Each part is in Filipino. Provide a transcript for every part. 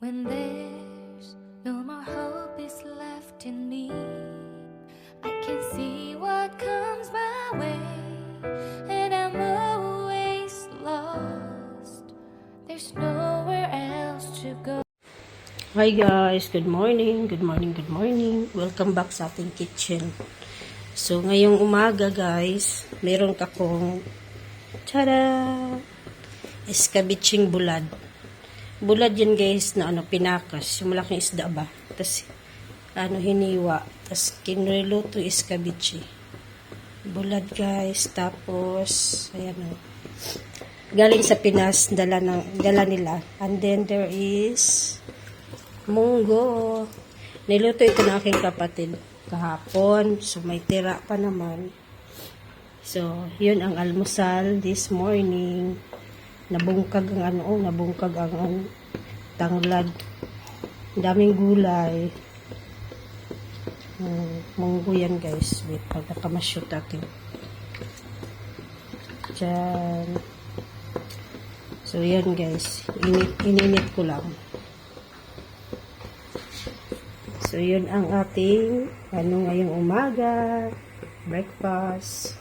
When there's no more hope is left in me, I can see what comes my way, and I'm always lost. There's nowhere else to go. Hi guys, good morning, good morning, good morning. Welcome back sa ating kitchen. So, ngayong umaga guys, meron kakong tada! Escabeche bulad. Bulad yun guys na ano, pinakas. Yung malaking isda ba? Tapos, ano, hiniwa. Tapos, kinriluto escabeche. Bulad guys. Tapos, ayan o. Galing sa Pinas, dala, ng, dala nila. And then there is munggo. Niluto ito ng aking kapatid kahapon. So, may tira pa naman. So, yun ang almusal this morning. Nabungkag ang ano, oh, nabungkag ang ang tanglad. Ang daming gulay. Hmm, munggo yan guys. Wait, pagkakamashoot natin. Diyan. So, yan guys. Init, ininit ko lang. So, yun ang ating ano ngayong umaga. Breakfast.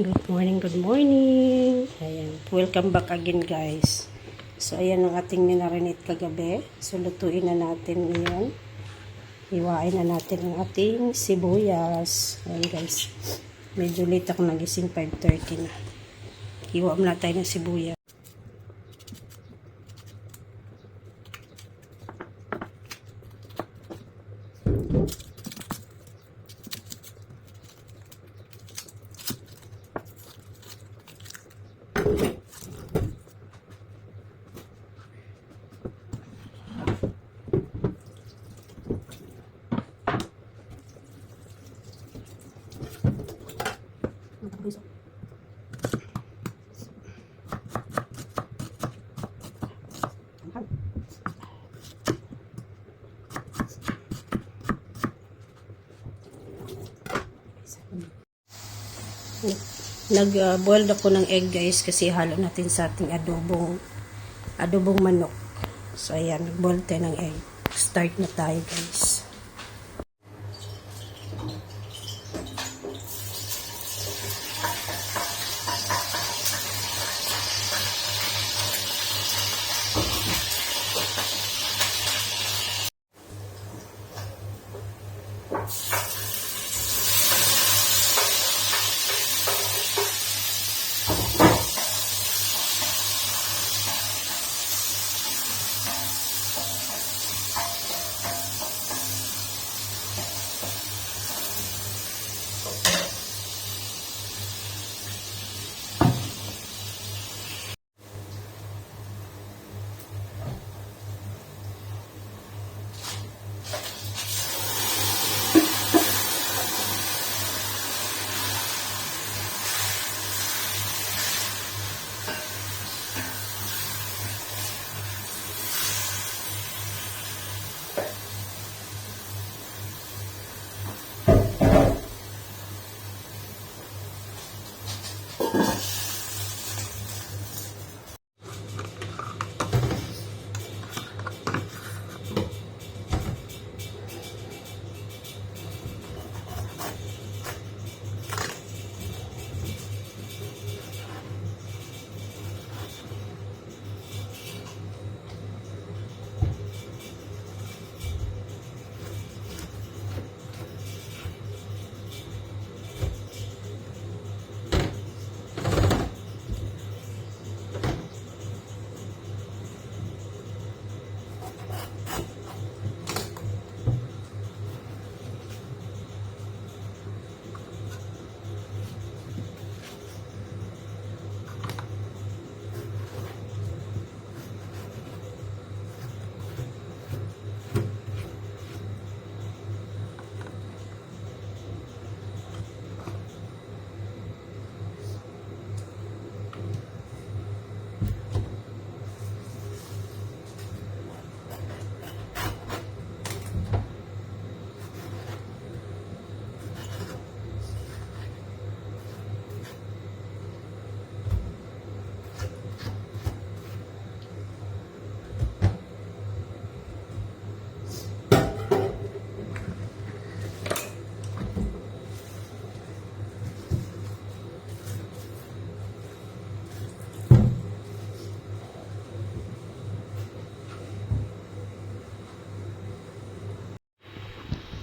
Good morning, good morning. Ayan. Welcome back again, guys. So, ayan ang ating minarinate kagabi. So, lutuin na natin ngayon. Iwain na natin ang ating sibuyas. Ayan, guys. Medyo late ako nagising 5.30 na. Iwa muna tayo ng sibuyas. Nag-boil ako ng egg guys kasi halo natin sa ating adobong adobong manok. So ayan, nag-boil tayo ng egg. Start na tayo guys.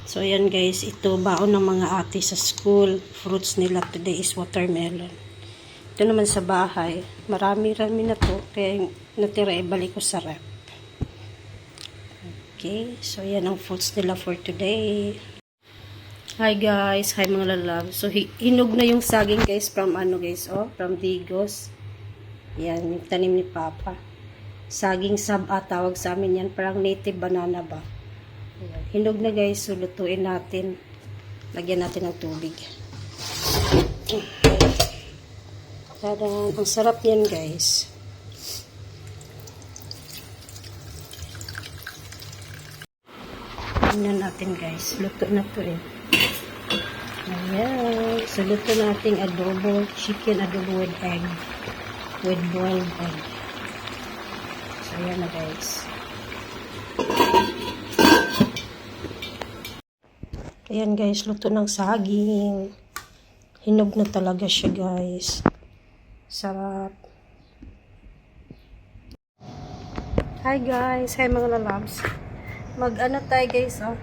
So, ayan guys, ito baon ng mga ate sa school. Fruits nila today is watermelon. Ito naman sa bahay. Marami-rami na to. Kaya natira, ibalik ko sa rep. Okay, so yan ang fruits nila for today. Hi guys, hi mga lalab. So hi- hinog na yung saging guys from ano guys, oh, from Digos. Yan, yung tanim ni Papa. Saging saba tawag sa amin yan, parang native banana ba. Hinog na guys, so lutuin natin. Lagyan natin ng tubig. Tada, ang sarap yan guys. Tingnan natin guys. Luto na to eh. Ayan. So, luto natin adobo. Chicken adobo with egg. With boiled egg. So, ayan na guys. Ayan guys. Luto ng saging. Hinog na talaga siya guys. Sarap. Hi guys. Hi mga lalabs mag ano tayo guys oh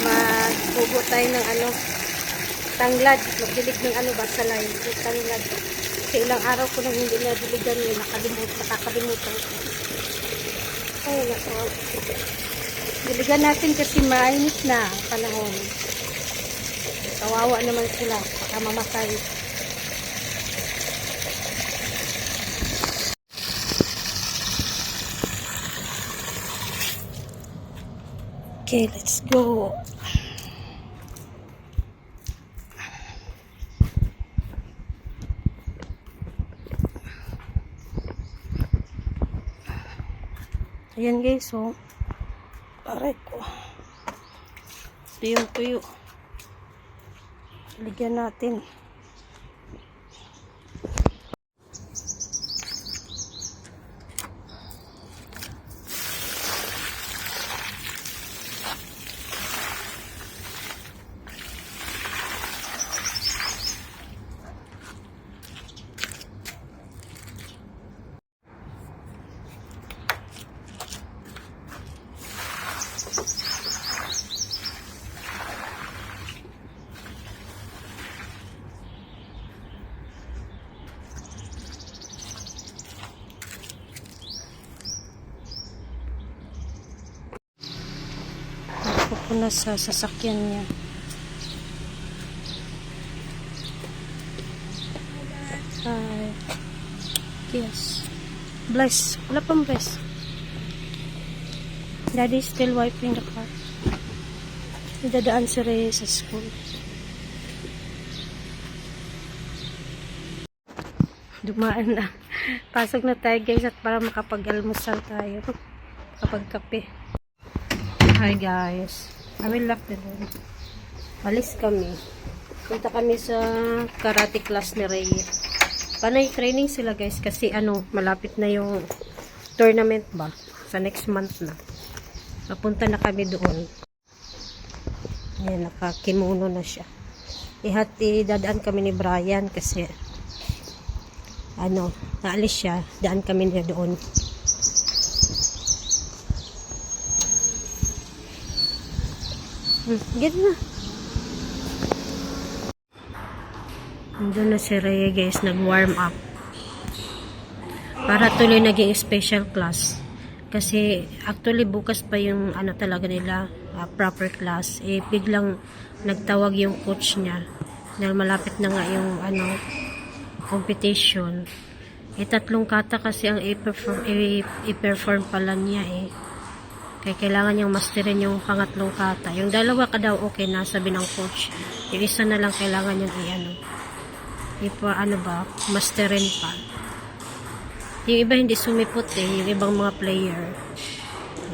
magpugo tayo ng ano tanglad magdilig ng ano ba salay yung tanglad kasi ilang araw ko nang hindi na diligan yun nakalimut, nakakalimutan ko ay nako diligan natin kasi mainit na panahon. Kawawa naman sila. Baka mamatay. Okay, let's go. Ayan guys, so aray ko. Ito yung tuyo. Ligyan natin. Pupunas sa sasakyan niya. Hi. Yes. Bless. Wala pang bless. Daddy still wiping the car. Dadaan si Reyes sa school. Dumaan na. Pasok na tayo guys at para makapag-almusal tayo. Kapag kape. Hi guys. Kami lock na doon. Alis kami. Punta kami sa karate class ni Rey. Panay training sila guys kasi ano, malapit na yung tournament ba? Sa next month na. Papunta na kami doon. Ayan, nakakimono na siya. Ihati, dadaan kami ni Brian kasi ano, naalis siya. Daan kami niya doon. Get na. Nandun na si Rhea guys, nag-warm up. Para tuloy naging special class. Kasi actually bukas pa yung ano talaga nila, ah, proper class. Eh biglang nagtawag yung coach niya. Dahil malapit na nga yung ano, competition. Eh tatlong kata kasi ang i-perform, i-perform pala niya eh. Kaya kailangan niyang masterin yung pangatlong kata. Yung dalawa ka daw okay na, sabi ng coach. Yung isa na lang kailangan niyang i-ano. Ipa, ano ba, masterin pa. Yung iba hindi sumipot eh, yung ibang mga player.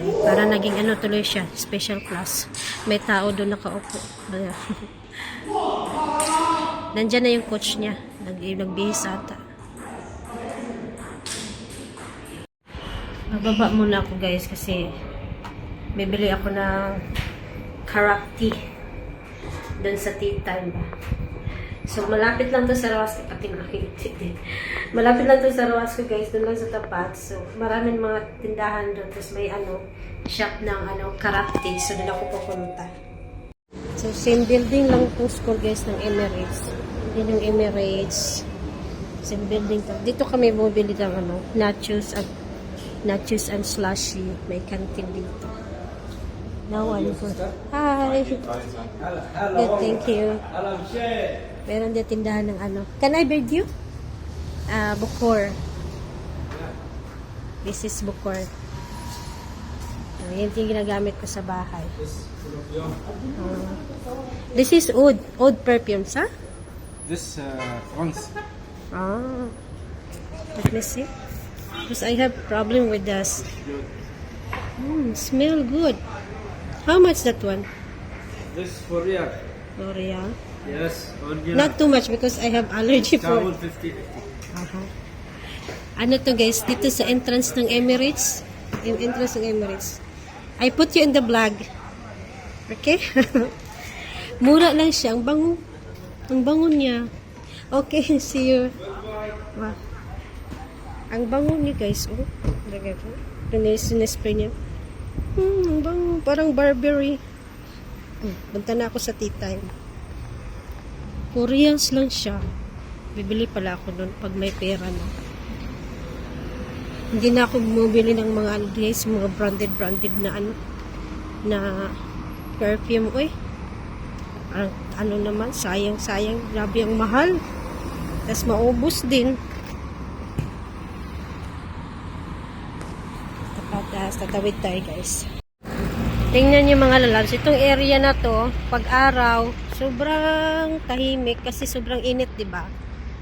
Eh, Para naging ano tuloy siya, special class. May tao doon nakaupo. Nandyan na yung coach niya. Nag nagbihis ata. Bababa muna ako guys kasi bibili ako ng karate doon sa tea time ba. So, malapit lang to sa Rawasco. Pati nakikita din. Malapit lang to sa Rawasco, guys. Doon lang sa tapat. So, maraming mga tindahan doon. Tapos may ano, shop ng ano, karate. So, doon ako pupunta. So, same building lang itong school guys ng Emirates. Yun yung Emirates. Same building to. Dito kami bumibili ng ano, nachos at nachos and slushy. May canteen dito. Now, ano po? Hi! Good, thank you. Meron din tindahan ng ano. Can I bid you? Ah, Bukor. This is Bukor. Uh, yan yung ginagamit ko sa bahay. Ah. this is oud. Oud perfumes, ha? This uh, France. Ah. Let me see. Because I have problem with this. Mm, smell good. How much that one? This for real. L'Oreal. Yes, original. Not too much because I have allergy for Towel 50 Aha. Ano to guys, dito sa entrance ng Emirates, yung entrance ng Emirates. I put you in the vlog. Okay? Mura lang siya. Ang bango. Ang bango niya. Okay, see you. Wow. Ang bango ni guys. Oh, lagay ko. Sinesspray niya. Hmm, ang bango. Parang Burberry. Hmm, na ako sa tea time. Koreans lang siya. Bibili pala ako doon pag may pera na. Hindi na ako bumibili ng mga ano guys, mga branded branded na ano na perfume oy. Ang ano naman, sayang sayang, grabe ang mahal. Tapos maubos din. Tapos tatawid tayo guys. Tingnan niyo mga lalabs, itong area na to, pag araw, sobrang tahimik kasi sobrang init, 'di ba?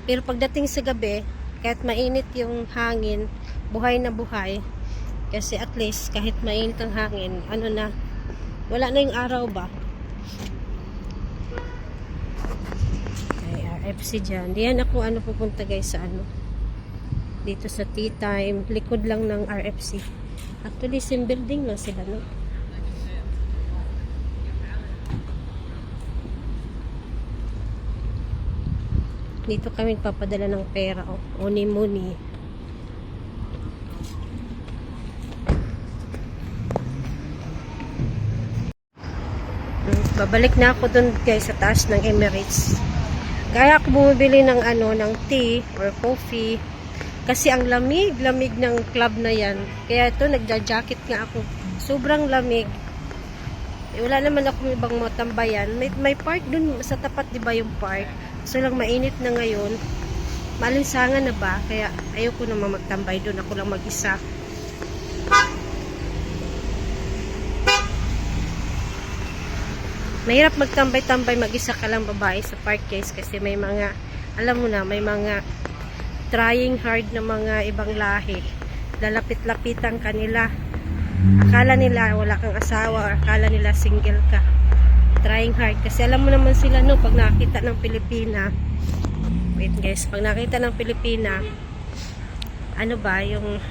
Pero pagdating sa gabi, kahit mainit yung hangin, buhay na buhay. Kasi at least kahit mainit ang hangin, ano na, wala na yung araw ba? Ay, RFC dyan. Diyan ako ano pupunta guys sa ano. Dito sa tea time. Likod lang ng RFC. Actually, same building lang sila, no? Dito kami papadala ng pera. Oh. Uni-muni. Mm, Babalik na ako dun guys sa taas ng Emirates. Kaya ako bumibili ng ano, ng tea or coffee. Kasi ang lamig, lamig ng club na yan. Kaya ito, nagja-jacket nga ako. Sobrang lamig. Eh, wala naman ako ibang matambayan. May, may park dun sa tapat, di ba yung park? So lang mainit na ngayon. Malinsangan na ba? Kaya ayoko naman magtambay doon. Ako lang mag-isa. Mahirap magtambay-tambay mag-isa ka lang babae sa park guys kasi may mga, alam mo na, may mga trying hard na mga ibang lahi. Lalapit-lapitan kanila. Akala nila wala kang asawa or akala nila single ka. Trying hard. Kasi alam mo naman sila no, pag nakita ng Pilipina, wait guys, pag nakita ng Pilipina, ano ba, yung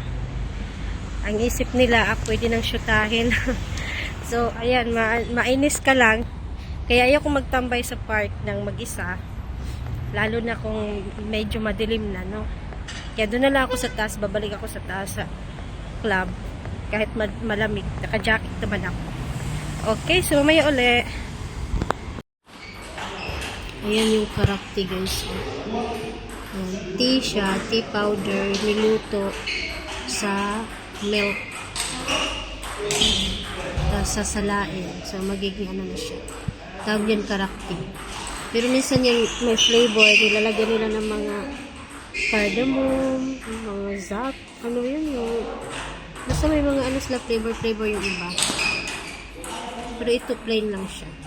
ang isip nila, ah, pwede nang syutahin. so, ayan, ma mainis ka lang. Kaya ayoko magtambay sa park ng mag-isa. Lalo na kung medyo madilim na, no? Kaya doon na lang ako sa taas, babalik ako sa taas sa club. Kahit ma- malamig, naka-jacket naman ako. Okay, so may uli. Ayan yung karakti guys. Ayan, tea siya, tea powder, niluto sa milk. Tapos sasalain. So, magiging ano na siya. Tawag yan karakti. Pero minsan yung may flavor, nilalagyan nila ng mga cardamom, mga zap, ano yun yung basta may mga ano sila flavor flavor yung iba. Pero ito plain lang siya.